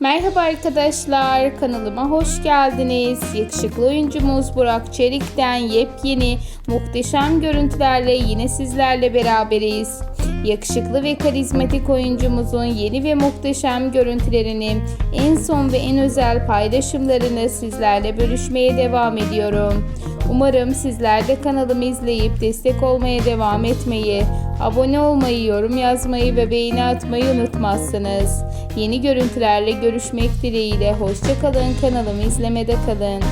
Merhaba arkadaşlar, kanalıma hoş geldiniz. Yakışıklı oyuncumuz Burak Çelik'ten yepyeni, muhteşem görüntülerle yine sizlerle beraberiz. Yakışıklı ve karizmatik oyuncumuzun yeni ve muhteşem görüntülerini, en son ve en özel paylaşımlarını sizlerle bölüşmeye devam ediyorum. Umarım sizler de kanalımı izleyip destek olmaya devam etmeyi, abone olmayı, yorum yazmayı ve beğeni atmayı unutmazsınız. Yeni görüntülerle görüşmek dileğiyle hoşçakalın kanalımı izlemede kalın.